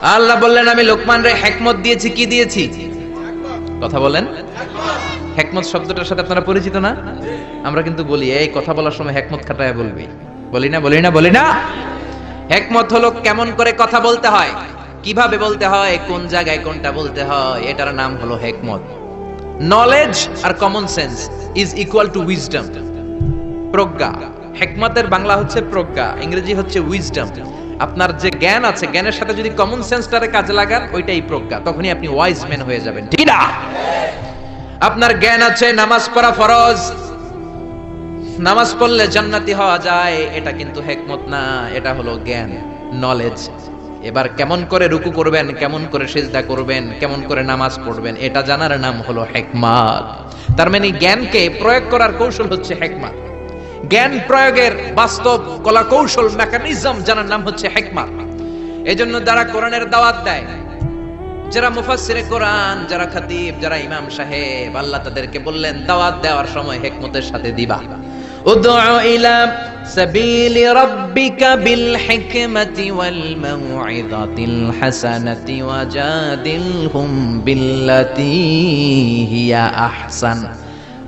আল্লাহ বললেন, আমি লোকমান রে হেকমত দিয়েছি, কি দিয়েছি? কথা বলেন। হেকমত শব্দটার সাথে আপনারা পরিচিত না? আমরা কিন্তু বলি, এই কথা বলার সময় হেকমত খাটায় বলবি। বলি না বলি না বলি না। হেকমত হলো কেমন করে কথা বলতে হয়, কীভাবে বলতে হয়, কোন জায়গায় কোনটা বলতে হয়, এটার নাম হলো হেকমত। Knowledge R common sense is equal to wisdom প্রজ্ঞা। হেকমতের বাংলা হচ্ছে প্রজ্ঞা, ইংরেজি হচ্ছে উইজডম আপনার যে জ্ঞান আছে, জ্ঞানের সাথে যদি কমন সেন্সটারে কাজে লাগান, ওইটাই প্রজ্ঞা। তখনই আপনি ওয়াইজ ম্যান হয়ে যাবেন। ঠিক না? আপনার জ্ঞান আছে, নামাজ পড়া ফরজ। নামাজ পড়লে জান্নাতি হওয়া যায়, এটা কিন্তু হেকমত না, এটা হলো জ্ঞান নলেজ এবার কেমন করে রুকু করবেন, কেমন করে সেজদা করবেন, কেমন করে নামাজ পড়বেন, এটা জানার নাম হলো হেকমাত। তার মানে জ্ঞানকে প্রয়োগ করার কৌশল হচ্ছে হেকমাত। জ্ঞান প্রয়োগের বাস্তব কলা কৌশল মেকানিজম জানার নাম হচ্ছে হেকমাত এজন্য যারা কোরআনের দাওয়াত দেয়, যারা মুফাসসিরে কোরআন, যারা খতিব, যারা ইমাম সাহেব, আল্লাহ তাদেরকে বললেন, দাওয়াত দেওয়ার সময় হেকমতের সাথে দিবা। উদউ ইলা সাবিলি রাব্বিকা বিল হিকমাতি ওয়াল মাউইযাতিল হাসানাতি ওয়াজাদিলহুম বিল্লাতি হিয়া আহসান।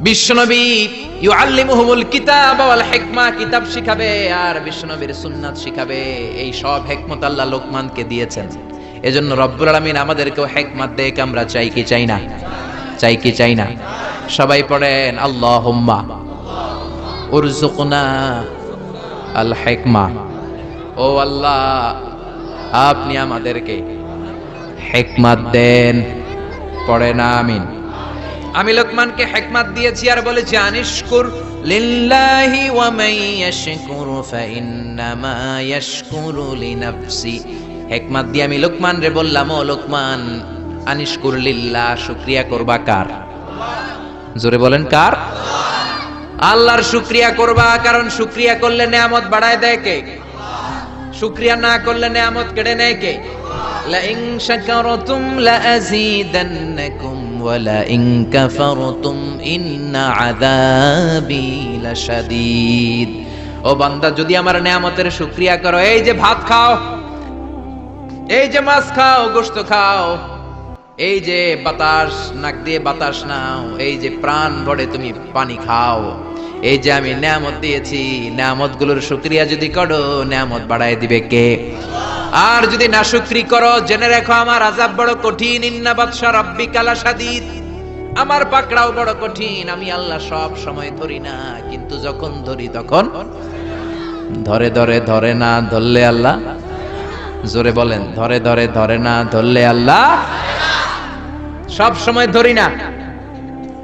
বিশ্বনবী কিতাব কিতাব শিখাবে আর বিশ্বনবীর সুন্নাত শিখাবে। এই সব লোকমানকে দিয়েছেন। আমাদেরকেও আমরা চাই কি চাই না? চাই কি চাই না? সবাই পড়েন, আল্লাহুম্মা আল হিকমা। ও আল্লাহ, আপনি আমাদেরকে হেকমত দেন। পড়েন, আমিন। আমি লোকমানকে হেকমাত দিয়েছি আর বলেছি, আনিশকুর লিল্লাহি ওয়া মান ইয়াশকুরু ফাইন্নামা ইয়াশকুরু লিনাফসি। হেকমাত দিয়ে আমি লোকমান রে বললাম, ও লোকমান, আনিশকুর লিল্লাহ, শুকরিয়া করবা কার? জোরে বলেন, কার? আল্লাহর শুকরিয়া করবা, কারণ শুকরিয়া করলে নেয়ামত বাড়ায় দেয় কে? শুকরিয়া না করলে নেয়ামত কেড়ে নেয় কে? লা ইন শাকারতুম লা আযীদান্নাকুম ولئن كفرتم إن عذابي لشديد ও বান্দা যদি আমার নেয়ামতের শুকরিয়া করো এই যে ভাত খাও এই যে মাছ খাও গোশত খাও এই যে বাতাস নাক দিয়ে বাতাস নাও এই যে প্রাণ ভরে তুমি পানি খাও এই যে আমি নেয়ামত দিয়েছি নেয়ামত গুলোর শুক্রিয়া যদি করো নেয়ামত বাড়ায় দিবে কে আর যদি না শুক্রি করো, জেনে রেখো আমার আজাব বড় কঠিন। ইন্না বাদশা রাব্বি কালা সাদিদ আমার পাকড়াও বড় কঠিন। আমি আল্লাহ সব সময় ধরি না, কিন্তু যখন ধরি তখন ধরে ধরে ধরে না, ধরলে আল্লাহ? জোরে বলেন, ধরে ধরে ধরে না, ধরলে আল্লাহ? সব সময় ধরি না,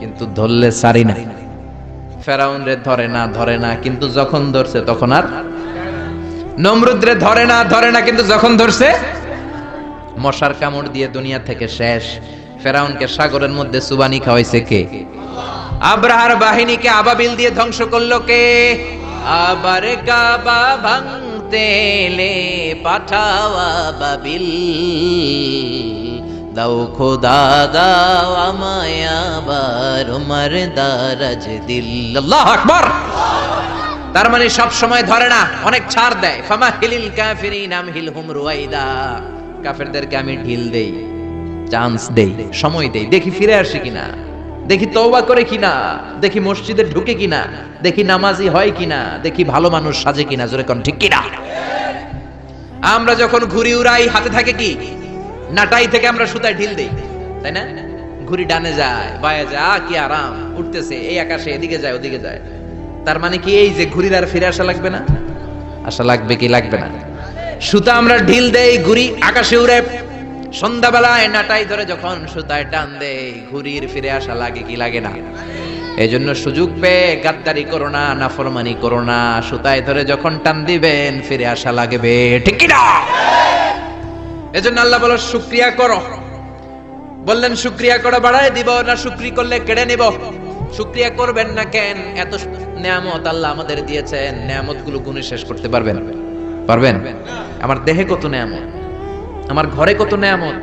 কিন্তু ধরলে সারি না। ফেরাউন রে ধরে না ধরে না, কিন্তু যখন ধরছে তখন আর নমরুদ রে ধরে না ধরে না, কিন্তু যখন ধরছে, মশার কামড় দিয়ে দুনিয়া থেকে শেষ। ফেরাউনকে সাগরের মধ্যে সুবানি খাওয়াইছে কে? আব্রাহার বাহিনীকে আবাবিল দিয়ে ধ্বংস করল কে? আবার কাবা ভাঙতে এলে পাঠাওয়া বাবিল দাও খোদা, দাও আমায় আবার উমার দারাজ দিল। আল্লাহু আকবার! তার মানে সব সময় ধরে না, অনেক ছাড় দেয়। ফামা হিলিল কাফিরিন আম হিলহুম রুয়াইদা। কাফেরদেরকে আমি ঢিল দেই, চান্স দেই, সময় দেই। দেখি ফিরে আসে কিনা, দেখি তওবা করে কিনা, দেখি মসজিদে ঢুকে কিনা, দেখি নামাজি হয় কিনা, দেখি ভালো মানুষ সাজে কিনা, জোরে কোন, ঠিক কিনা? আমরা যখন ঘুরি উড়াই, হাতে থাকে কি? নাটাই থেকে আমরা সুতায় ঢিল দেই, তাই না? ঘুরি ডানে যায়, বায়ে যায় কি আরাম, উঠতেছে, এই আকাশে, এদিকে যায়, ওদিকে যায়। তার মানে কি এই যে ঘুরির আর ফিরে আসা লাগবে না? আসা লাগবে কি লাগবে না? সুতা আমরা ঢিল দেই, ঘুরি আকাশে উড়ে। সন্ধ্যাবেলায় নাটাই ধরে যখন সুতায় টান দেই, ঘুরির ফিরে আসা লাগে কি লাগে না? এই জন্য সুযোগ পেয়ে গাদ্দারি করো না, নাফরমানি করো না। সুতায় ধরে যখন টান দিবেন, ফিরে আসা লাগবে, ঠিক কি না? এজন্য আল্লাহ বলো, শুক্রিয়া করো। বললেন, শুক্রিয়া করে, বাড়ায় দিব না, শুক্রি করলে কেড়ে নিব। শুক্রিয়া করবেন না কেন? এত নিয়ামত আল্লাহ আমাদের দিয়েছেন। নিয়ামতগুলো গুণে শেষ করতে পারবেন। পারবেন? আমার দেহে কত নিয়ামত? আমার ঘরে কত নিয়ামত?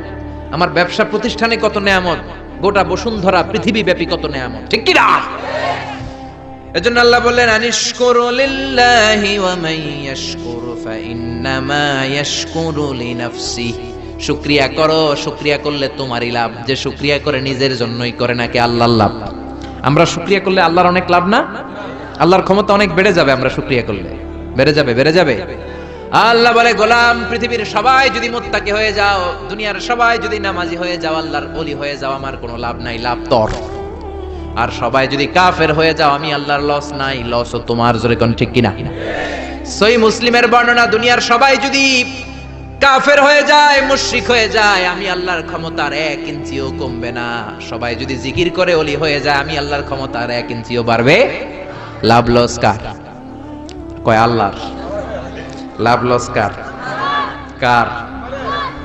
আমার ব্যবসা প্রতিষ্ঠানে কত নিয়ামত? গোটা বসুন্ধরা পৃথিবী ব্যাপী কত নিয়ামত? ঠিক কি না এজন্য আল্লাহ বললেন, আনিশকুরু লিল্লাহি ওয়া মান ইয়াশকুরু ফাইন্নামা ইয়াশকুরু লিনাফসিহি শুকরিয়া করো, শুকরিয়া করলে তোমারই লাভ। যে শুকরিয়া করে নিজের জন্যই করে নাকি আল্লাহর লাভ? আমরা শুকরিয়া করলে আল্লাহর অনেক লাভ না? আল্লাহর ক্ষমতা অনেক বেড়ে যাবে আমরা শুকরিয়া করলে। বেড়ে যাবে বেড়ে যাবে। আল্লাহ বলে, গোলাম পৃথিবীর সবাই যদি মোত্তাকি হয়ে যাও, দুনিয়ার সবাই যদি নামাজি হয়ে যাও, আল্লাহর অলি হয়ে যাও, আমার কোনো লাভ নাই, লাভ তর। আর সবাই যদি কাফের হয়ে যাও, আমি আল্লাহর লস নাই লস ও তোমার জোরে কোন ঠিক কিনা? সই মুসলিমের বর্ণনা, দুনিয়ার সবাই যদি কাফের হয়ে যায়, মুশরিক হয়ে যায়, আমি আল্লাহর ক্ষমতার এক ইঞ্চিও কমবে না। সবাই যদি জিকির করে অলি হয়ে যায়, আমি আল্লাহর ক্ষমতার এক ইঞ্চিও বাড়বে। লাভ লস কার? কয় আল্লাহর? লাভ লস কার? কার?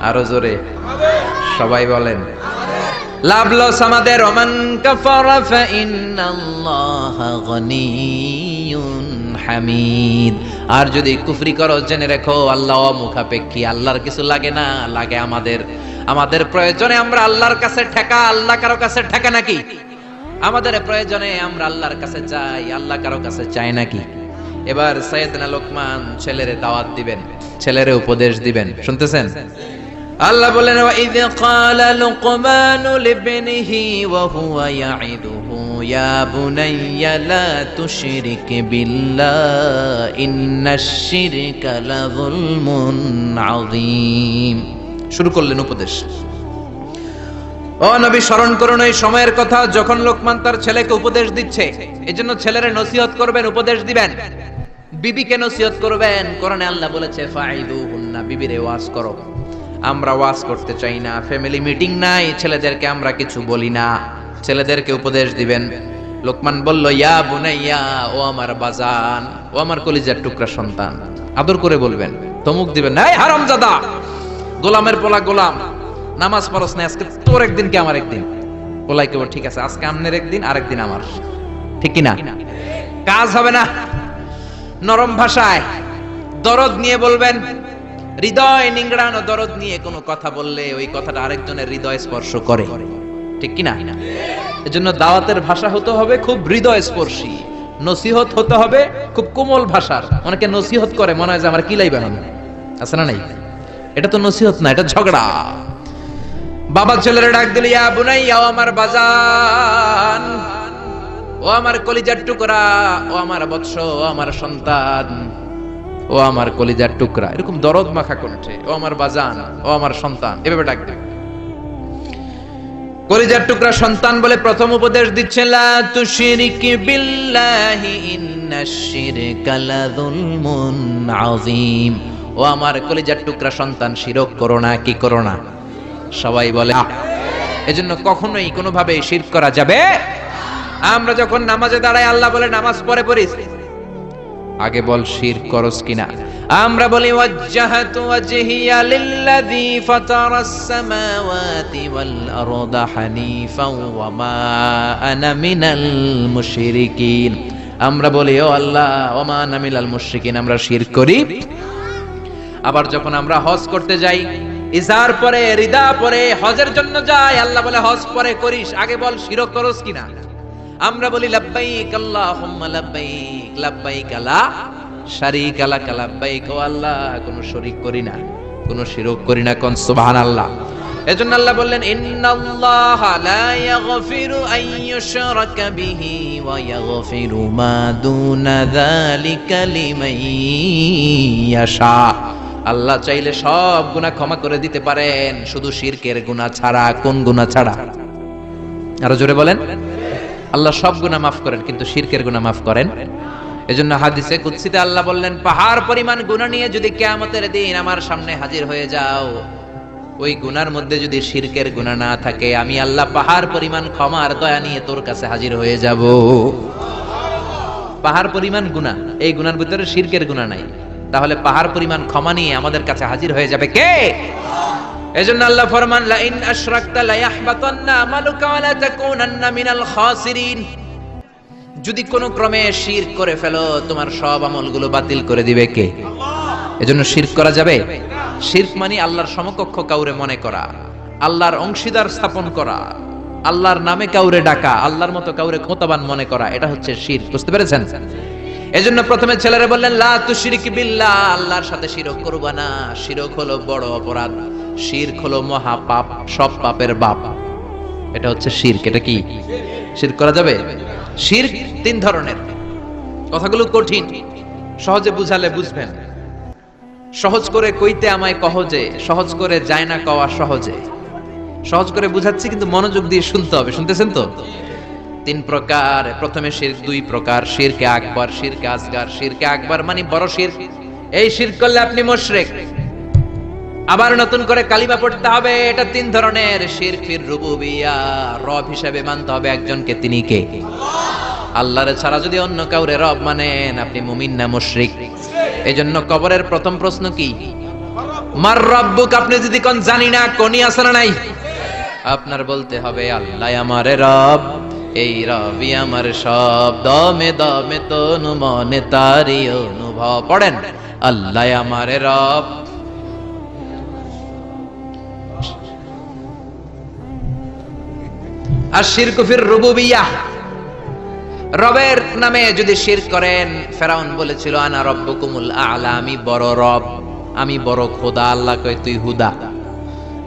আরও জোরে। সবাই বলেন, লাভ লস আমাদের। ওমান কাফারা ফাইন্নাল্লাহা গনিয়ুন হামিদ। আর যদি কুফরি করো, জেনে রেখো, আল্লাহ মুখাপেক্ষী, আল্লাহর কিছু লাগে না, লাগে আমাদের। আমাদের প্রয়োজনে আমরা আল্লাহর কাছে ঠেকা, আল্লাহ কারও কাছে ঠেকা নাকি? আমাদের প্রয়োজনে আমরা আল্লাহর কাছে চাই, আল্লাহ কারও কাছে চাই নাকি? এবার সৈয়দনা লোকমান ছেলেরে দাওয়াত দিবেন, ছেলেরে উপদেশ দিবেন, শুনতেছেন? আল্লাহ বলেন, ওয়া ইয ক্বালা লুকমান লিবনিহি ওয়া হুয়া ইয়াইদুহু ইয়া বুনাইয়া লা তুশরিক বিল্লাহ ইন্নাশ শিরকা লাযুলমুন শুরু করলেন উপদেশ। ও নবী, স্মরণ করুন এই সময়ের কথা, যখন লোকমান তার ছেলেকে উপদেশ দিচ্ছে এই জন্য ছেলেরা নসিহত করবেন, উপদেশ দিবেন। বিবিকে নসিহত করবেন। কোরআনে আল্লাহ বলেছে ফাইদু হুন্না বিবিরে ওয়াজ করো। আমরা ওয়াজ করতে চাই না, ফ্যামিলি মিটিং নাই, ছেলেদেরকে আমরা কিছু বলি না। ছেলেদেরকে উপদেশ দিবেন। লোকমান বলল, ইয়া বুনাইয়া, ও আমার বাজান, ও আমার কলিজার টুকরা সন্তান। আদর করে বলবেন তমুক দিবেন, এই হারামজাদা, গোলামের পোলা গোলাম, নামাজ পড়স না, আজকে তোর একদিন কি আমার একদিন? পোলাই কেবল ঠিক আছে, আজকে আমনের একদিন আরেকদিন আমার। ঠিক কি না কাজ হবে না। নরম ভাষায় দরদ নিয়ে বলবেন, হৃদয় নিংড়ানো দরদ নিয়ে কোনো কথা বললে ওই কথাটা আরেকজনের হৃদয় স্পর্শ করে। ঠিক কিনা? এজন্য দাওয়াতের ভাষা হতে হবে খুব হৃদয় স্পর্শী নসিহত হতে হবে খুব কোমল ভাষার। অনেকে নসিহত করে, মনে হয় যে আমার কিলাই বানানো আছে না নাই? এটা তো নসিহত না, এটা ঝগড়া। বাবা ছেলেরা ডাক দিল, ইয়া বুনাইয়া, ও আমার বাজান, ও আমার কলিজার টুকরা, ও আমার বৎস, ও আমার সন্তান, ও আমার কলিজার টুকরা। এরকম দরদ মাখা কণ্ঠে, ও আমার বাজান, ও আমার সন্তান। এভাবে ডাক দেবে কলিজার টুকরা সন্তান বলে প্রথম উপদেশ দিচ্ছে লা তুশরিক বিল্লাহি ইন্নাশ শিরকা লাযুলমুন আযীম। ও আমার কলিজার টুকরা সন্তান, শিরক করো না, কি করো না? সবাই বলে এজন্য কখনোই কোনোভাবে শিরক করা যাবে? আমরা যখন নামাজে দাঁড়াই, আল্লাহ বলে, নামাজ পড়ে পড়িস। আগে বল শির করস কিনা। আমরা বলি, ওয়াজ্জাহাতু ওয়াজহিয়া লিল্লাযী ফাতারাস সামাওয়াতি ওয়াল আরদা হানিফাও ওয়া মা আনা মিনাল মুশরিকিন। আমরা বলি, ও আল্লাহ, ওয়া মা আনা মিনাল মুশরিকিন। আমরা শির করি। আবার যখন আমরা হজ করতে যাই, ইজার পরে, রিদা পরে, হজের জন্য যাই, আল্লাহ বলে, হজ পরে করিস, আগে বল শিরক করস কিনা? আমরা বলি লাব্বাইক আল্লাহুম্মা লাব্বাইক লাব্বাইক লা শারীকা লাক, লাব্বাইক ও আল্লাহ। কোনো শরীক করি না, কোনো শিরক করি না কোন, সুবহানাল্লাহ। এজন্য আল্লাহ বললেন, ইন্নাল্লাহ লা ইয়াগফিরু আন ইউশরাকা বিহি ওয়া ইয়াগফিরু মা দুনা যালিকা লিমান ইয়াশা। আল্লাহ চাইলে সব গুনাহ ক্ষমা করে দিতে পারেন, শুধু শিরকের গুনাহ ছাড়া, কোন গুনাহ ছাড়া? আরও জোরে বলেন। আল্লাহ সব গুনাহ মাফ করেন, কিন্তু শিরকের গুনাহ মাফ করেন। এজন্য হাদিসে কুদসিতে আল্লাহ বললেন, পাহাড় পরিমাণ গুনাহ নিয়ে যদি কিয়ামতের দিন আমার সামনে হাজির হয়ে যাও, ওই গুনার মধ্যে যদি শিরকের গুনাহ না থাকে, আমি আল্লাহ পাহাড় পরিমাণ ক্ষমা আর দয়া নিয়ে তোর কাছে হাজির হয়ে যাব। পাহাড় পরিমাণ গুনাহ, এই গুনার ভিতরে শিরকের গুনাহ নাই। তাহলে পাহাড় পরিমাণ ক্ষমা নিয়ে আমাদের কাছে হাজির হয়ে যাবে কে? এজন্য আল্লাহ ফরমান লা ইন আশরাকতা লা ইয়াহবাতান্না আমালুকা ওয়া লা তাকুনান্না মিনাল খাসিরিন। যদি কোনো ক্রমে করে ফেলো, তোমার সব আমলগুলো বাতিল করে দিবে কে? এজন্য করা যাবে? মানে আল্লাহর সমকক্ষ কাউরে মনে করা, আল্লাহর অংশীদার স্থাপন করা, আল্লাহর নামে কাউরে ডাকা, আল্লাহর মতো কাউরে ক্ষমতাবান মনে করা, এটা হচ্ছে শির, বুঝতে পেরেছেন? এজন্য প্রথমে ছেলেরা বললেন, লা তুশরিক বিল্লাহ, আল্লাহর সাথে শিরক করবা না, শিরক হলো বড় অপরাধ। শিরক হলো মহা পাপ, সব পাপের বাপ। এটা হচ্ছে শিরক এটা কি? শিরক করা যাবে? শিরক তিন ধরনের। কথাগুলো কঠিন, সহজে বুঝালে বুঝবেন। সহজ করে কইতে আমায় কহজে, সহজ করে যায় না কওয়া সহজে। সহজ করে বুঝাচ্ছি, কিন্তু মনোযোগ দিয়ে শুনতে হবে, শুনতেছেন তো? তিন প্রকার, প্রথমে শির, দুই প্রকার, শিরকে আকবর, শিরকে আসগার, শিরকে আকবর মানে বড় শির। এই শির করলে আপনি মুশরিক। আবার নতুন করে কালিমা পড়তে হবে, এটা তিন ধরনের। শির ফির রুবুবিয়া, রব হিসেবে মানতে হবে একজনকে, তিনি কে? আল্লাহরে ছাড়া যদি অন্য কাউরে রব মানেন, আপনি মুমিন না মুশরিক। এজন্য কবরের প্রথম প্রশ্ন কি? মার রব্বুক আপনি যদি কোন জানি না, কোনি আছে না নাই? আপনার বলতে হবে, আল্লাহ আমারে রব, এই রবি আমার সব। দমে দমে তনু মনে তারি অনুভব। পড়েন, আল্লাহ আমারে রব আর শিরকুফির রুবুবিয়াহ। রবের নামে যদি শির করেন, ফেরাউন বলেছিল, আনা রব্বকুমুল আলা, আমি বড় রব, আমি বড় খোদা, আল্লাহ কয়, তুই হুদা।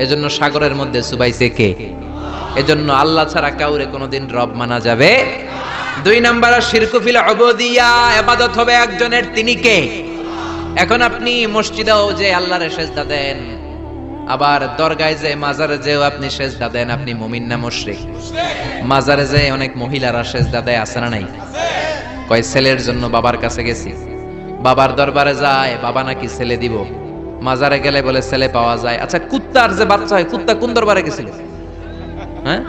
এজন্য সাগরের মধ্যে সুবাইছে কে? এজন্য আল্লাহ ছাড়া কাউরে কোনোদিন রব মানা যাবে দুই নাম্বার শিরকুফিল অবদিয়া এবাদত হবে একজনের, তিনি কে? এখন আপনি মসজিদেও যে আল্লাহরে সেজদা দেন আবার দরগায় যে মাজারে যেও আপনি সেজদা দেন, আপনি মুমিন না মুশরিক? মাজারে যে অনেক মহিলারা সেজদা দেয়, আছে না নাই? কয়, ছেলের জন্য বাবার কাছে গেছি। বাবার দরবারে যায়, বাবা নাকি ছেলে দিব। মাজারে গেলে বলে, ছেলে পাওয়া যায়। আচ্ছা কুত্তার যে বাচ্চা হয়, কুত্তা কোন দরবারে গেছিল? হ্যাঁ?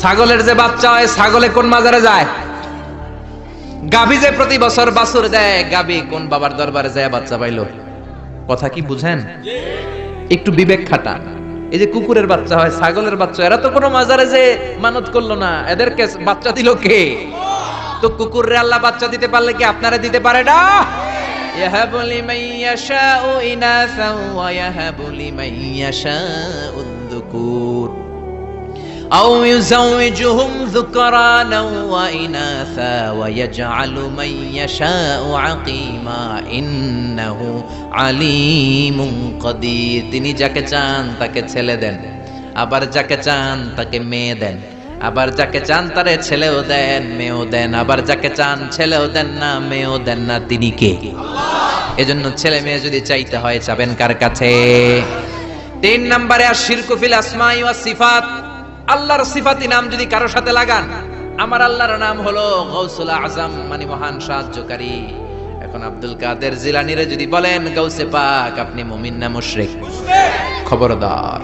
ছাগলের যে বাচ্চা হয়, ছাগলে কোন মাজারে যায়? গাভী যে প্রতি বছর বাছুর দেয়, গাভী কোন বাবার দরবারে যায়, বাচ্চা পাইলো? কথা কি বুঝেন? একটু বিবেক খাটান এই যে কুকুরের বাচ্চা হয় ছাগলের বাচ্চা এরা তো কোনো মাজারে যে মানত করলো না এদেরকে বাচ্চা দিল কে তো কুকুররে আল্লাহ বাচ্চা দিতে পারলে কি আপনারা দিতে পারে না يهب لمن يشاء إناثا ويهب لمن يشاء الذكور أو يزوجهم ذكرانا وإناثا ويجعل من يشاء عقيما إنه عليم قدير তিনি যাকে চান তাকে ছেলে দেন আবার যাকে চান তাকে মেয়ে দেন আবার যাকে চান তারে ছেলেও দেন মেয়েও দেন আবার যাকে চান ছেলেও দেন না মেয়েও দেন না তিনি কে এজন্য ছেলে মেয়ে যদি চাইতে হয় চাবেন কার কাছে তিন নম্বরে আর শিরকুফিল আসমাই ওয়া সিফাত আল্লাহর সিফাতি নাম যদি কারও সাথে লাগান, আমার আল্লাহর নাম হলো গৌসুল আজম মানে মহান সাহায্যকারী। এখন আব্দুল কাদের জিলানিরে যদি বলেন, গৌসে পাক, আপনি মুমিন না মুশরিক? খবরদার।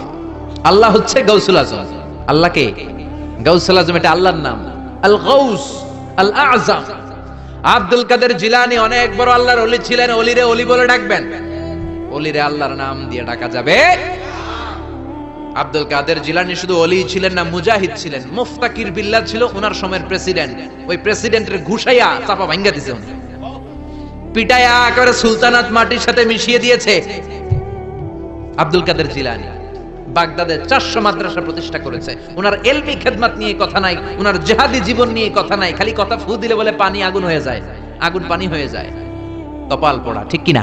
আল্লাহ হচ্ছে গৌসুল আজম। আল্লাহকে গৌসুল আজম এটা আল্লাহর নাম। আল গৌস, আল আজম। আব্দুল কাদের জিলানি অনেক বড় আল্লাহর অলি ছিলেন, অলিরে অলি বলে ডাকবেন। অলিরে আল্লাহর নাম দিয়ে ডাকা যাবে। আব্দুল কাদের জিলানি শুধু অলি ছিলেন না, মুজাহিদ ছিলেন। মুফতাকির বিল্লাহ ছিল ওনার সময়ের প্রেসিডেন্ট। ওই প্রেসিডেন্টের ঘুষাইয়া চাপা ভাঙ্গা দিছে উনি। পিটায়া একেবারে সুলতানাত মাটির সাথে মিশিয়ে দিয়েছে আব্দুল কাদের জিলানি। বাগদাদের চারশো মাদ্রাসা প্রতিষ্ঠা করেছে। ওনার এলমি খেদমাত নিয়ে কথা নাই ওনার জেহাদি জীবন নিয়ে কথা নাই, খালি কথা ফু দিলে বলে পানি আগুন হয়ে যায়। আগুন পানি হয়ে যায়। কপাল পড়া, ঠিক কিনা?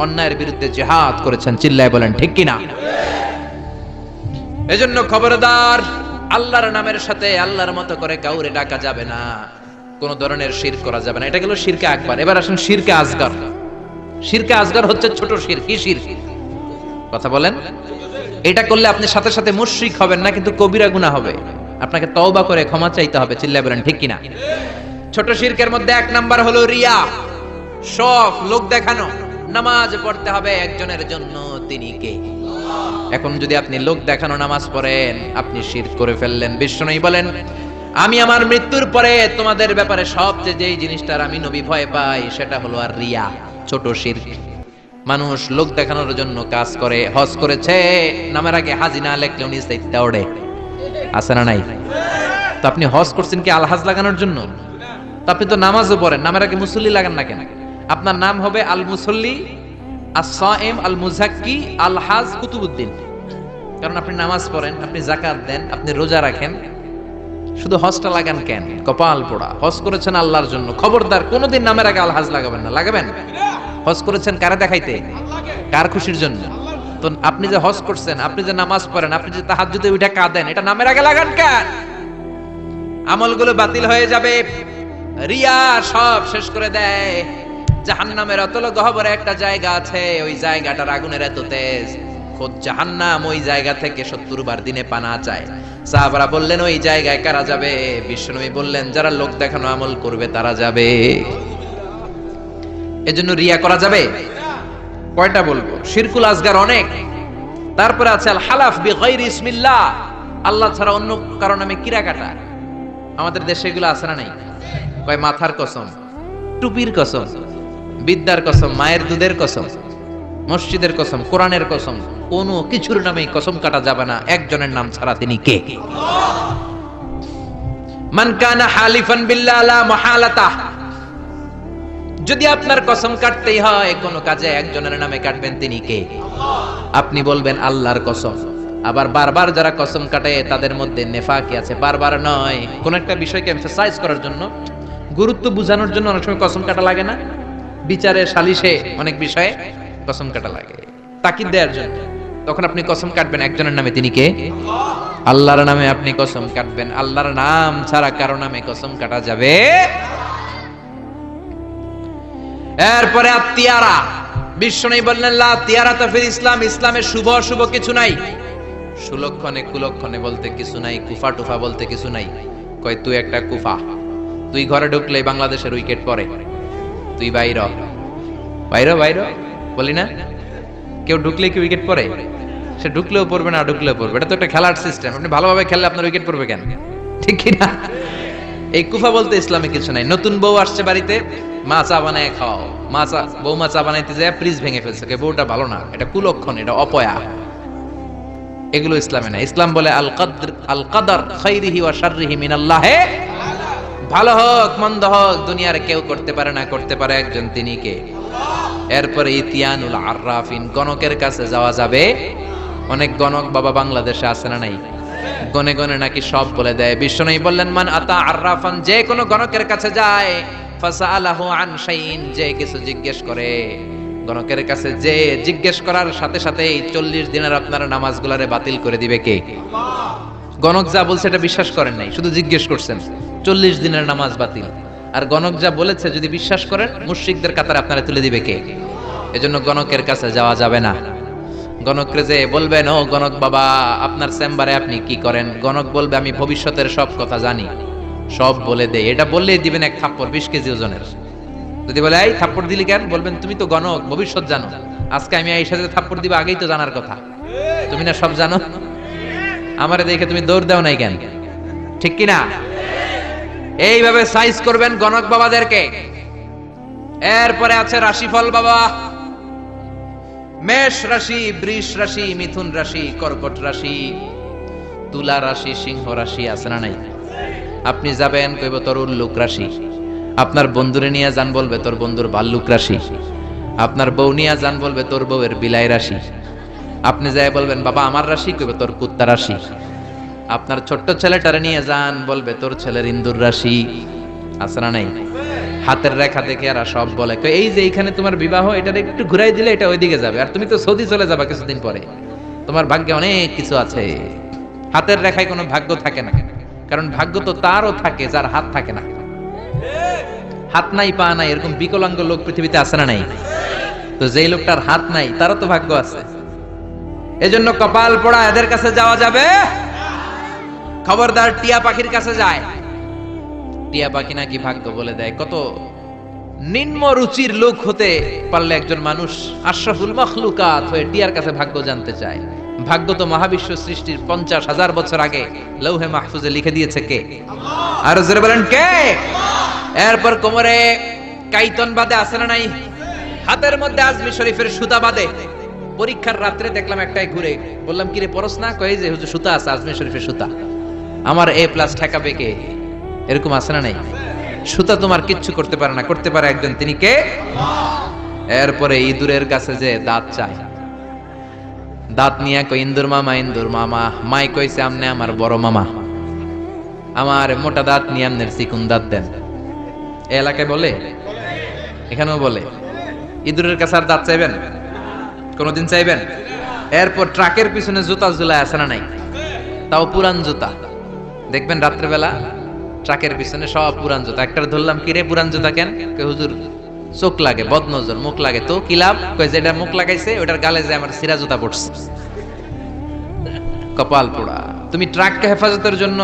অন্যায়ের বিরুদ্ধে জেহাদ করেছেন, চিল্লায় বলেন, ঠিক কিনা? এজন্য খবরদার, আল্লাহর নামের সাথে আল্লাহর মতো করে কাউরে ডাকা যাবে না। কোন ধরনের শির করা যাবে না। এটা গেল শিরকে আকবার। এবার আসুন শিরকে আসগার। শিরকে আসগার হচ্ছে ছোট শির। কি শির? কথা বলেন। এটা করলে আপনি সাথে সাথে মুশরিক হবেন না, কিন্তু কবিরা গুনাহ হবে। আপনাকে তওবা করে ক্ষমা চাইতে হবে, চিল্লায় বলেন, ঠিক কিনা? ছোট শিরকের মধ্যে এক নাম্বার হলো রিয়া। শখ, লোক দেখানো। নামাজ পড়তে হবে একজনের জন্য, তিনি কে? এখন যদি আপনি লোক দেখানো নামাজ পড়েন, আপনি শির করে ফেললেন। বিষ্ণুই বলেন, আমি আমার মৃত্যুর পরে তোমাদের ব্যাপারে সবচেয়ে যেই জিনিসটার আমি নবী ভয় পাই, সেটা হলো আর রিয়া, ছোট শির। মানুষ লোক দেখানোর জন্য কাজ করে, হজ করেছে, নামের আগে হাজি না লেখলে উনি সাইতে ওড়ে। আছে না নাই? তো আপনি হজ করছেন কি আলহাজ লাগানোর জন্য? তো আপনি তো নামাজও পড়েন, নামের আগে মুসল্লি লাগান না কেন? আপনার নাম হবে আল মুসল্লি আসাইম আল মুজাক্কি আল হাজ কুতুবুদ্দিন। কারণ আপনি নামাজ পড়েন, আপনি জাকাত দেন, আপনি রোজা রাখেন। শুধু হজটা লাগান কেন? কপাল পোড়া। হজ করেছেন আল্লাহর জন্য। খবরদার, কোনোদিন নামের আগে আলহাজ লাগাবেন না। লাগাবেন? হজ করেছেন কারে দেখাইতে? কার খুশির জন্য? তো আপনি যে হজ করছেন, আপনি যে নামাজ পড়েন, আপনি যে তাহাজ্জুদে উঠে কাঁদেন, এটা নামের আগে লাগান কেন? আমলগুলো বাতিল হয়ে যাবে। রিয়া সব শেষ করে দেয়। জাহান্নামের অতল গহবরে একটা জায়গা আছে, ওই জায়গাটার আগুনের এত তেজ। খোদ জাহান্নাম ওই জায়গা থেকে সত্তর বার দিনে পানা চায়। সাহাবারা বললেন, ওই জায়গায় কারা যাবে? বিশ্বনবী বললেন, যারা লোক দেখানো আমল করবে তারা যাবে। এজন্য রিয়া করা যাবে? কয়টা বলব? শিরকুল আজগার অনেক। তারপরে আছে হালাফ বি গায়রি ইসমিল্লাহ। আল্লাহ ছাড়া অন্য কারণ নামে কিরা কাটা আমাদের দেশে এগুলো আছে না নাই? কয়, মাথার কসম, টুপির কসম। বিদ্যার কসম, মায়ের দুধের কসম, মসজিদের কসম, কোরআনের কসম, কোনো কিছুর নামে কসম কাটা যাবে না। একজনের নাম ছাড়া তিনি কে? হালিফান যদি আপনার কসম কাটতেই হয়, কোন কাজে একজনের নামে কাটবেন তিনি কে? আপনি বলবেন আল্লাহর কসম। আবার বারবার যারা কসম কাটে, তাদের মধ্যে নেফাকি আছে। বারবার নয়। কোন একটা বিষয়কে এমফাসাইজ করার জন্য, গুরুত্ব বোঝানোর জন্য অনেক সময় কসম কাটা লাগে না। বিচারে সালিশে অনেক বিষয়ে কসম কাটা লাগে। তাকিদ দেওয়ার জন্য। তখন আপনি কসম কাটবেন একজনের নামে, তিনি কে? আল্লাহর নামে আপনি কসম কাটবেন। আল্লাহর নাম ছাড়া কারও নামে কসম কাটা যাবে। এরপরে আত্মীয়ারা বিশ্ব নেই বললেন, লা তিয়ারা তাফির ইসলাম। ইসলামের শুভ অশুভ কিছু নাই। সুলক্ষণে কুলক্ষণে বলতে কিছু নাই, কুফা টুফা বলতে কিছু নাই। কয়, তুই একটা কুফা। তুই ঘরে ঢুকলে বাংলাদেশের উইকেট পড়ে। তুই বাইর বাইর বাইর বলি না? কেউ ঢুকলে কি উইকেট পড়ে? সে ঢুকলেও পড়বে না ঢুকলেও পড়বে। এটা তো একটা খেলার সিস্টেম আপনি ভালোভাবে খেললে আপনার উইকেট পড়বে কেন? ঠিক কি না? এই কুফা বলতে ইসলামে কিছু নাই। নতুন বউ আসছে বাড়িতে, মা চা বানায় খাওয়াও মা চা বউ মা চা বানাইতে যায় ফ্রিজ ভেঙে ফেলছে। কে বউটা ভালো না। এটা কুলক্ষণ, এটা অপয়া। এগুলো ইসলামে না ইসলাম বলে আল কদর আল কদর খাইরিহি ওয়া শাররিহি মিনাল্লাহে। ভালো হোক, মন্দ হোক, দুনিয়ার কেউ করতে পারে না, করতে পারে একজন তিনি কে এরপরে ইতিয়ানুল আররাফিন গণকের কাছে যাওয়া যাবে। অনেক গণক বাবা বাংলাদেশে আছে না নাই? গনে গনে নাকি সব বলে দেয়। বিষ্ণু বললেন, মান আতা আররাফান যে কোনো গণকের কাছে যায় ফাসালাহু আন শাইইন, যে কিছু জিজ্ঞেস করে। গণকের কাছে যে জিজ্ঞেস করার সাথে সাথে এই চল্লিশ দিনের আপনার নামাজগুলারে বাতিল করে দিবে কে? গণক যা বলছে এটা বিশ্বাস করেন নাই, শুধু জিজ্ঞেস করছেন। চল্লিশ দিনের নামাজ বাতিল। আর গণক যা বলেছে, যদি বিশ্বাস করেন, মুশ্রিকদের কাতারে আপনারা তুলে দিবে কে? এজন্য গণকের কাছে যাওয়া যাবে না। গণকরে যে বলবেন, ও গণক বাবা, আপনার চেম্বারে আপনি কি করেন? গণক বলবে, আমি ভবিষ্যতের সব কথা জানি। সব বলে দে এটা বললেই দিবেন এক থাপ্পড়, বিশ কেজি ওজনের। যদি বলে, এই থাপ্পড় দিলি কেন? বলবেন, তুমি তো গণক, ভবিষ্যৎ জানো। আজকে আমি এই সাথে থাপ্পড় দিবা, আগেই তো জানার কথা। তুমি না সব জানো? আমারে দেখে তুমি দৌড় দাও নাই কেন? ঠিক কিনা? এইভাবে সাইজ করবেন গণক বাবাদেরকে। এরপরে আছে রাশিফল বাবা। মেষ রাশি, বৃষ রাশি, মিথুন রাশি, কর্কট রাশি, তুলা রাশি, সিংহ রাশি, আছে না নাই? আপনি যাবেন, কইব তোর উল্লুক রাশি। আপনার বন্ধুরে নিয়ে যান বলবে তোর বন্ধুর ভাল্লুক রাশি। আপনার বউ নিয়ে যান বলবে তোর বউয়ের বিলাই রাশি। আপনি যাই বলবেন, বাবা, আমার রাশি কইবে, তোর কুত্তা রাশি। আপনার ছোট্ট ছেলেটারে নিয়ে যান, বলবে, তোর ছেলের ইন্দুর রাশি। আছে না নাই? হাতের রেখা দেখে এরা সব বলে। এই যে এইখানে তোমার বিবাহ এটা একটু ঘুরাই দিলে এটা ওইদিকে যাবে। আর তুমি তো সৌদি চলে যাবা কিছুদিন পরে। তোমার ভাগ্যে অনেক কিছু আছে। হাতের রেখায় কোনো ভাগ্য থাকে না। কারণ ভাগ্য তো তারও থাকে, যার হাত থাকে না। হাত নাই, পা নাই, এরকম বিকলাঙ্গ লোক পৃথিবীতে আছে না নাই? তো যেই লোকটার হাত নাই, তারও তো ভাগ্য আছে। এজন্য কপাল পোড়া এদের কাছে যাওয়া যাবে। খবরদার টিয়া পাখির কাছে যায়। টিয়া পাখি নাকি ভাগ্য বলে দেয়, কত নিম্ন রুচির লোক হতে পারলে একজন মানুষ আশরাফুল মখলুকাত হয়ে টিয়ার কাছে ভাগ্য জানতে চায়। ভাগ্য তো মহাবিশ্ব সৃষ্টির পঞ্চাশ হাজার বছর আগে লৌহে মাহফুজে লিখে দিয়েছে কে? আর জোরে বলেন কে? এরপর কোমরে কাইতন বাদে আসে না নাই? হাতের মধ্যে আজমি শরীফের সুতা বাদে পরীক্ষার রাত্রে দেখলাম একটাই ঘুরে। বললাম, কিরে পরস না? কয়ে, যে হুজুর সুতা আছে আজমি শরীফের সুতা। আমার এ প্লাস ঠেকাবে কে? এরকম আছে না নাই? সুতা তোমার কিচ্ছু করতে পারে না। করতে পারে একজন, তিনি কে? এরপরে ইঁদুরের কাছে যে দাঁত চাই দাঁত নিয়ে কই ইন্দুর মামা ইন্দুর মামা। মাই কইছে, আমনে আমার বড় মামা। আমার মোটা দাঁত নিয়ে আমনের চিকুন দাঁত দেন। এ এলাকায় বলে? এখানেও বলে। ইঁদুরের কাছে আর দাঁত চাইবেন? কোনোদিন চাইবেন? এরপর ট্রাকের পিছনে জুতা ঝুলায় আছে না নাই? তাও পুরান জুতা। দেখবেন রাত্রেবেলা ট্রাকের পিছনে সব পুরান জুতা। একটা ধরলাম, কি রে পুরান জুতা কেন? কই, হুজুর, চোখ লাগে, বদনজর, মুখ লাগে। তো কি লাভ? কই যেটা মুখ লাগাইছে, ওটার গালে যে আমার সিরা জুতা পড়ছে। কপাল পোড়া। তুমি ট্রাককে হেফাজতের জন্য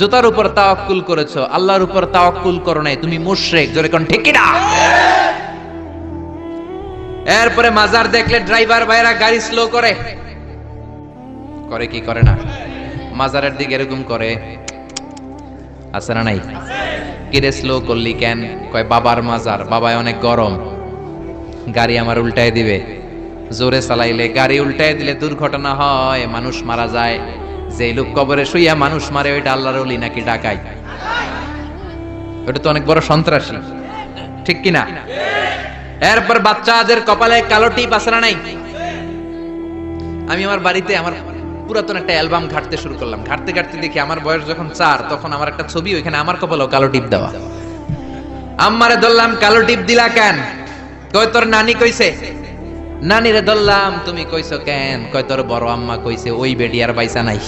জুতার উপর তাওয়াক্কুল করেছ। আল্লাহর উপর তাওয়াক্কুল করো নাই। তুমি মুশরিক। জোরে কোন ঠিক না এরপরে মাজার দেখলে ড্রাইভার ভাইরা গাড়ি স্লো করে। করে কি করে না? মাজারের দিকে এরকম করে। আছে না নাই? কিরে স্লো করলি কেন? কয়, বাবার মাজার, বাবায় অনেক গরম। গাড়ি আমার উল্টায় দিবে। জোরে চালাইলে গাড়ি উল্টায় দিলে দুর্ঘটনা হয়, মানুষ মারা যায়। যে লোক কবরে শুইয়া মানুষ মারে, ওইটা আল্লাহর ওলি নাকি ডাকাই? ওটা তো অনেক বড় সন্ত্রাসী। ঠিক কি না এরপর বাচ্চাদের কপালে কালো টিপ না নাই? আমি আমার বাড়িতে আমার পুরাতন একটা অ্যালবাম ঘাটতে শুরু করলাম। ঘাটতে ঘাটতে দেখি আমার বয়স যখন চার, তখন আমার একটা ছবি, ওইখানে আমার কপালেও কালো টিপ দেওয়া। আম্মারে ধরলাম, কালো টিপ দিলা কেন? কয় তোর নানি কইছে? নানিরে ধরলাম, তুমি কইছো কেন? কয় তোর বড় আম্মা কইছে, ওই বেডি আর বাইসা নাই।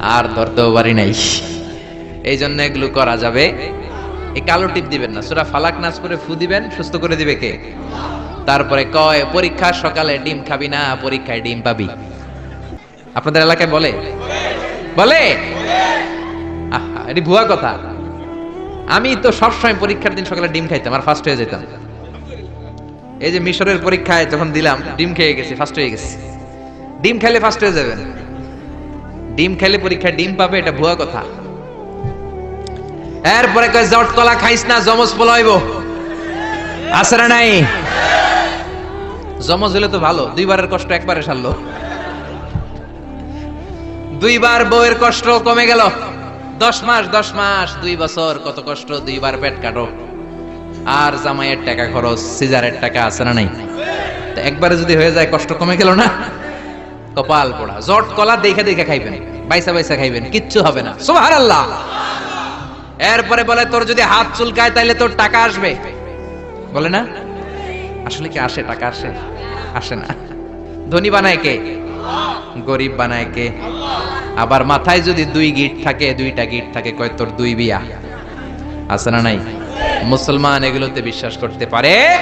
আর ধরতেও পারি নাই। এই জন্য এগুলো করা যাবে। এই কালো টিপ দিবেন না। সুরা ফালাক নাচ করে ফু দিবেন, সুস্থ করে দিবে কে? তারপরে কয়, পরীক্ষার সকালে ডিম খাবি না, পরীক্ষায় ডিম পাবি। আপনাদের এলাকায় বলে? বলে? এটি ভুয়া কথা। আমি তো সবসময় পরীক্ষার দিন সকালে ডিম খাইতাম, আর ফার্স্ট হয়ে যেতাম। এই যে মিশরের পরীক্ষায় যখন দিলাম, ডিম খেয়ে গেছি ফার্স্ট হয়ে গেছি। ডিম খেলে ফার্স্ট হয়ে যাবেন। ডিম খেলে পরীক্ষায় ডিম পাবে, এটা ভুয়া কথা। এরপরে কয়, জট কলা খাইস না জমজ পলাইব আছে না নাই? জমজ হলে তো ভালো, দুইবারের কষ্ট একবারে সারলো। দুইবার বউয়ের কষ্ট কমে গেল। দশ মাস দশ মাস, দুই বছর, কত কষ্ট, দুইবার পেট কাটো। আর জামাইয়ের টাকা খরচ, সিজারের টাকা আছে না নাই? একবারে যদি হয়ে যায়, কষ্ট কমে গেল না? কপাল পোড়া। জট কলা দেখে দেখে খাইবেন, বাইসা বাইসা খাইবেন, কিচ্ছু হবে না। সুবহান আল্লাহ এরপরে বলে, তোর যদি হাত চুলকায়, তাইলে তোর টাকা আসবে। বলে না? আসলে কি আসে? টাকা আসে? আসে না। ধনী বানায় কে? গরিব বানায় কে? আবার মাথায় যদি দুই গিট থাকে, দুইটা গিট থাকে, কয়, তোর দুই বিয়া? আছে না নাই? মুসলমান এগুলোতে বিশ্বাস করতে পারে?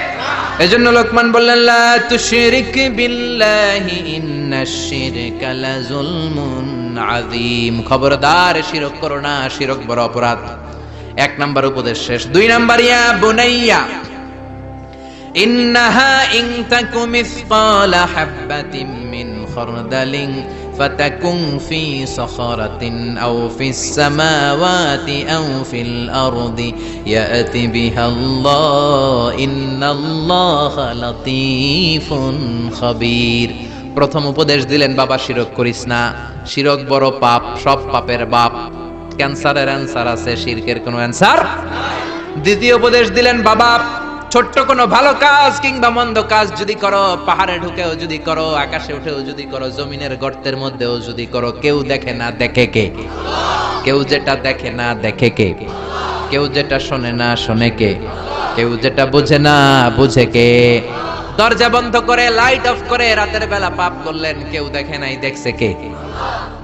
এজন্য লোকমান বললেন, লা তুশরিক বিল্লাহি ইন্নাশ শিরকা লাযুলমুন আযীম। খবরদার, শিরক করো না, শিরক বড় অপরাধ। এক নাম্বার উপদেশ শেষ। দুই নাম্বার, ইয়া বুনাইয়া, ইন্নাহা ইন তাকু মিসকালা হাববাতিন মিন খারদালিন ফাতাকুন ফি সাখারাতিন আও ফিস সামাওয়াতি আও ফিল আরদি ইয়াতি বিহাল্লাহ ইন্নাল্লাহা লাতীফুন খাবীর। প্রথম উপদেশ দিলেন বাবা, শিরক করিস না। শিরক বড় পাপ, সব পাপের বাপ। ক্যান্সারের অ্যান্সার আছে, শিরকের কোনো অ্যান্সার? দ্বিতীয় উপদেশ দিলেন, বাবা, ছোট্ট কোনো ভালো কাজ কিংবা মন্দ কাজ যদি করো, পাহাড়ে ঢুকেও যদি করো, আকাশে উঠেও যদি করো, জমিনের গর্তের মধ্যেও যদি করো, কেউ দেখে না দেখে কে? কেউ যেটা দেখে না দেখে কে? কেউ যেটা শোনে না শোনে কে? কেউ যেটা বুঝে না বুঝে কে? দরজা বন্ধ করে, লাইট অফ করে রাতের বেলা পাপ করলেন, কেউ দেখে নাই দেখছে কে?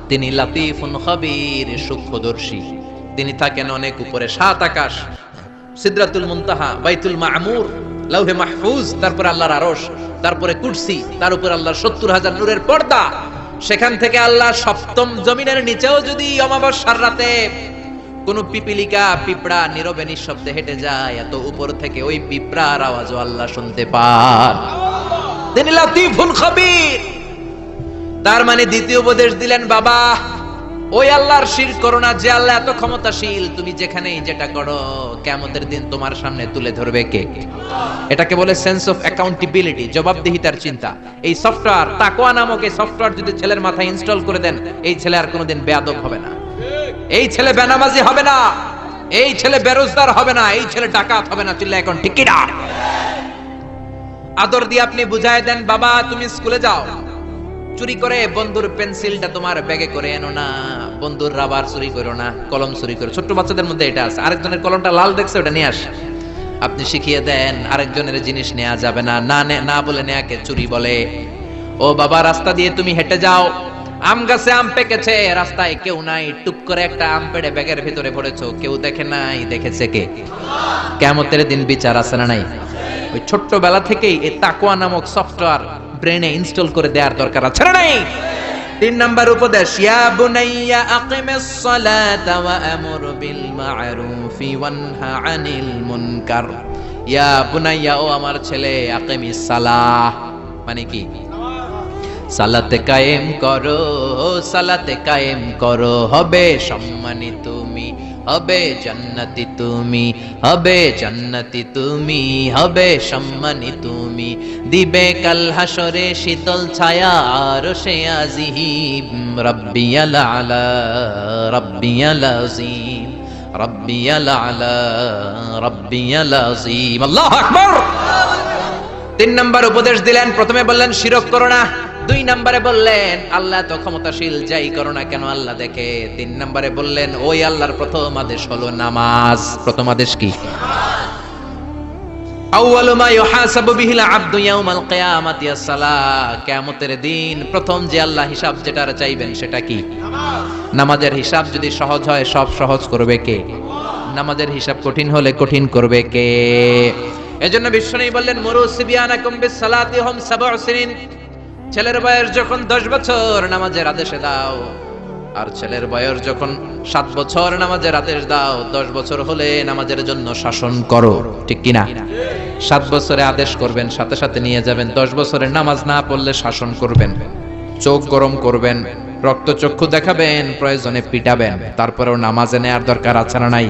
তিনি লাতিফুন খবির, সূক্ষ্মদর্শী। তিনি থাকেন অনেক উপরে, সাত আকাশ, সিদরাতুল মুনতাহা, বাইতুল মামুর, লাউহে মাহফুজ, তারপর আল্লাহর আরশ, তারপরে কুরসি, তার উপর আল্লাহর সত্তর হাজার নূরের পর্দা। সেখান থেকে আল্লাহ সপ্তম জমিনের নিচেও যদি অমাবস্যার রাতে কোন পিপিলিকা, পিঁপড়া নীরবে নিঃশব্দে হেঁটে যায়, এত উপর থেকে ওই পিঁপড়ার আওয়াজও আল্লাহ শুনতে পান। তিনি লাতিফুল খবির। তার মানে দ্বিতীয় উপদেশ দিলেন, বাবা, ওই আল্লাহর শির করো না, যে আল্লাহ এত ক্ষমতাশীল, তুমি যেখানেই যেটা করো কেমতের দিন তোমার সামনে তুলে ধরবে কে? এটাকে বলে সেন্স অফ অ্যাকাউন্টেবিলিটি জবাবদিহিতার চিন্তা। এই সফটওয়্যার তাকোয়া নামক এই সফটওয়্যার যদি ছেলের মাথায় ইনস্টল করে দেন, এই ছেলে আর কোনোদিন বেয়াদব হবে না। এই ছেলে বেনামাজি হবে না, এই ছেলে বেরোজগার হবে না, এই ছেলে ডাকাত হবে না চিল্লা এখন, ঠিক কিনা? আদর দিয়ে আপনি বুঝায় দেন, বাবা, তুমি স্কুলে যাও চুরি করে, বন্ধুর পেন্সিলটা তোমার ব্যাগে করে এনো না। বন্ধুর রাবার চুরি করো না, কলম চুরি করো। ছোট্ট বাচ্চাদের মধ্যে এটা আছে। আরেকজনের কলমটা লাল দেখছে, ওটা নিয়ে আস। আপনি শিখিয়ে দেন, আরেকজনের জিনিস নেওয়া যাবে না। না নে- বলে নেয়াকে চুরি বলে। ও বাবা, রাস্তা দিয়ে তুমি হেঁটে যাও। আম গাছে আম পেকেছে, রাস্তায় কেউ নাই। টুক করে একটা আম পেড়ে ব্যাগের ভিতরে পড়েছো। কেউ দেখে নাই, দেখেছে কে? কেমতের দিন বিচার আছে না নাই? ওই ছোট্টবেলা থেকেই এই তাকোয়া নামক সফটওয়্যার ব্রেনে ইনস্টল করে দেওয়ার দরকার আছে না নাই? তিন নাম্বার উপদেশ, ইয়া বুনাইয়া আকিমিস সালাতা ওয়া আমুর বিল মা'রুফি ওয়ানহা আনিল মুনকার। ইয়া বুনাইয়া, ও আমার ছেলে, আকিমিস সালাহ। মানে কি? সালাতে কায়েম করো, সালাতে কায়েম করো, হবে সম্মানিত তুমি। হবে জন্নতি তুমি, হবে জন্নতি তুমি, হবে সম্মানী তুমি। দিবে কাল হাসরে শীতল ছায়া, আর সে আজিহিম রব্বিয়াল আলা, রব্বিয়াল আজিম, রব্বিয়াল আলা, রব্বিয়াল আজিম। আল্লাহু আকবার! তিন নাম্বার উপদেশ দিলেন, প্রথমে বললেন, শিরক করো না। দুই নম্বরে বললেন, আল্লাহ তো ক্ষমতাশীল, যাই করো না কেন আল্লাহ দেখে? তিন নম্বরে বললেন, ওই আল্লাহর প্রথম আদেশ হলো নামাজ। প্রথম আদেশ কি? সেটা কি? নামাজের হিসাব যদি সহজ হয়, সব সহজ করবে কে? নামাজের হিসাব কঠিন হলে কঠিন করবে কে? বললেন ছেলের বয়স যখন 10 বছর, নামাজের আদেশে দাও। আর ছেলের বয়স যখন সাত বছর, নামাজের আদেশ দাও। দশ বছর হলে নামাজের জন্য শাসন করো, ঠিক কিনা? সাত বছরে আদেশ করবেন, সাথে সাথে নিয়ে যাবেন। দশ বছরে নামাজ না পড়লে শাসন করবেন। চোখ গরম করবেন রক্তচক্ষু দেখাবেন, প্রয়োজনে পিটাবেন। তারপরেও নামাজে নেয়ার দরকার আছে না নাই?